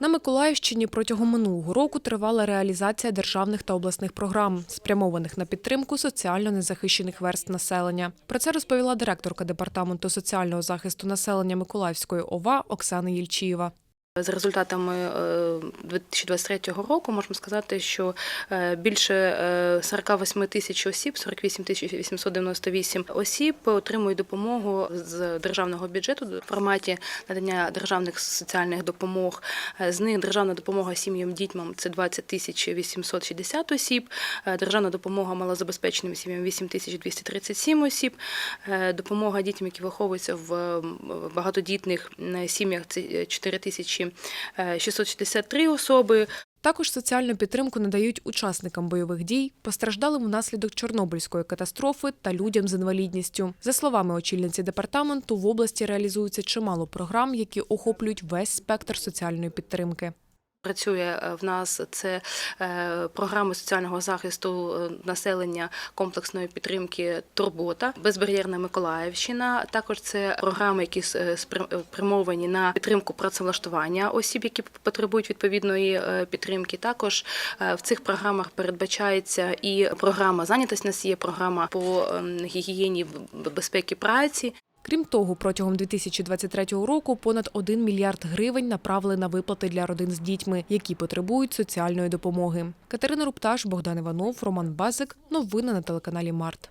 На Миколаївщині протягом минулого року тривала реалізація державних та обласних програм, спрямованих на підтримку соціально незахищених верст населення. Про це розповіла директорка департаменту соціального захисту населення Миколаївської ОВА Оксана Єльчієва. За результатами е, 2023 року можемо сказати, що е, більше е, 48 тисяч осіб, 48 тисяч 898 осіб отримують допомогу з державного бюджету в форматі надання державних соціальних допомог. Е, З них державна допомога сім'ям дітьмам це 20 тисяч 860 осіб, е, державна допомога малозабезпеченим сім'ям 8 тисяч 237 осіб, е, допомога дітям, які виховуються в багатодітних сім'ях, це 4 тисячі 663 особи. Також соціальну підтримку надають учасникам бойових дій, постраждалим внаслідок Чорнобильської катастрофи та людям з інвалідністю. За словами очільниці департаменту, в області реалізується чимало програм, які охоплюють весь спектр соціальної підтримки. Працює е, в нас це е, програми соціального захисту е, населення комплексної підтримки Турбота, безбар'єрна Миколаївщина. Також це програми, які спрямовані на підтримку працевлаштування осіб, які потребують відповідної підтримки. Також в цих програмах передбачається і програма зайнятості. У нас є програма по ем, гігієні безпеки праці. Крім того, протягом 2023 року понад 1 мільярд гривень направили на виплати для родин з дітьми, які потребують соціальної допомоги. Катерина Рупташ, Богдан Іванов, Роман Базик. Новини на телеканалі Март.